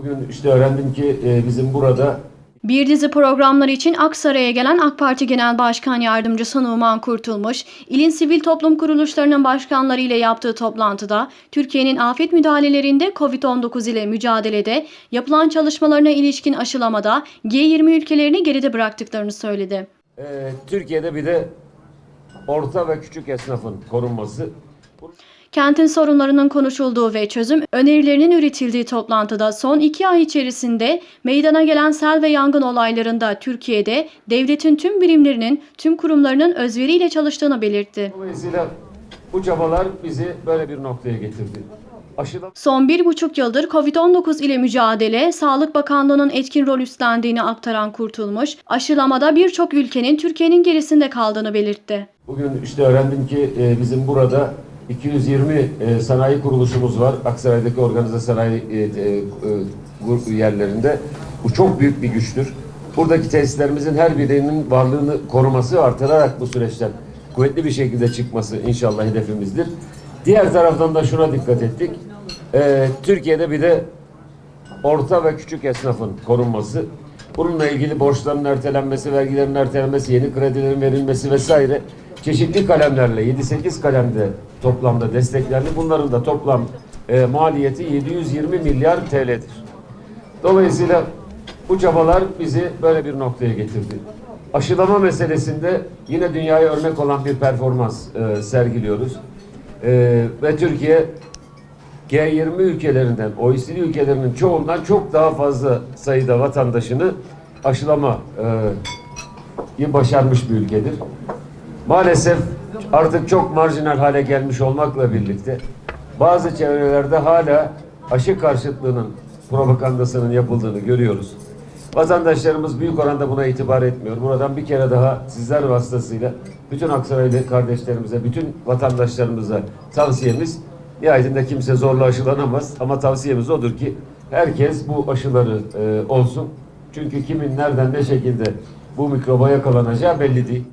Bugün işte öğrendim ki e, bizim burada Bir dizi programlar için Aksaray'a gelen AK Parti Genel Başkan Yardımcısı Numan Kurtulmuş, ilin sivil toplum kuruluşlarının başkanları ile yaptığı toplantıda Türkiye'nin afet müdahalelerinde COVID-19 ile mücadelede yapılan çalışmalarına ilişkin aşılamada G20 ülkelerini geride bıraktıklarını söyledi. e, Türkiye'de bir de orta ve küçük esnafın korunması. Kentin sorunlarının konuşulduğu ve çözüm önerilerinin üretildiği toplantıda son iki ay içerisinde meydana gelen sel ve yangın olaylarında Türkiye'de devletin tüm birimlerinin, tüm kurumlarının özveriyle çalıştığını belirtti. Dolayısıyla bu çabalar bizi böyle bir noktaya getirdi. Son bir buçuk yıldır COVID-19 ile mücadele, Sağlık Bakanlığı'nın etkin rol üstlendiğini aktaran Kurtulmuş, aşılamada birçok ülkenin Türkiye'nin gerisinde kaldığını belirtti. Bugün işte öğrendim ki e, bizim burada 220 e, sanayi kuruluşumuz var. Aksaray'daki organize sanayi e, e, yerlerinde. Bu çok büyük bir güçtür. Buradaki tesislerimizin her birinin varlığını koruması artırarak bu süreçten kuvvetli bir şekilde çıkması inşallah hedefimizdir. Diğer taraftan da şuna dikkat ettik. E, Türkiye'de bir de orta ve küçük esnafın korunması, bununla ilgili borçların ertelenmesi, vergilerin ertelenmesi, yeni kredilerin verilmesi vesaire çeşitli kalemlerle 7-8 kalemde toplamda desteklendi. Bunların da toplam e, maliyeti 720 milyar TL'dir. Dolayısıyla bu çabalar bizi böyle bir noktaya getirdi. Aşılama meselesinde yine dünyaya örnek olan bir performans e, sergiliyoruz. E, ve Türkiye G20 ülkelerinden, OECD ülkelerinin çoğundan çok daha fazla sayıda vatandaşını aşılama e, başarmış bir ülkedir. Maalesef artık çok marjinal hale gelmiş olmakla birlikte bazı çevrelerde hala aşı karşıtlığının propagandasının yapıldığını görüyoruz. Vatandaşlarımız büyük oranda buna itibar etmiyor. Buradan bir kere daha sizler vasıtasıyla bütün Aksaraylı kardeşlerimize, bütün vatandaşlarımıza tavsiyemiz nihayetinde kimse zorla aşılanamaz ama tavsiyemiz odur ki herkes bu aşıları e, olsun. Çünkü kimin nereden ne şekilde bu mikroba yakalanacağı belli değil.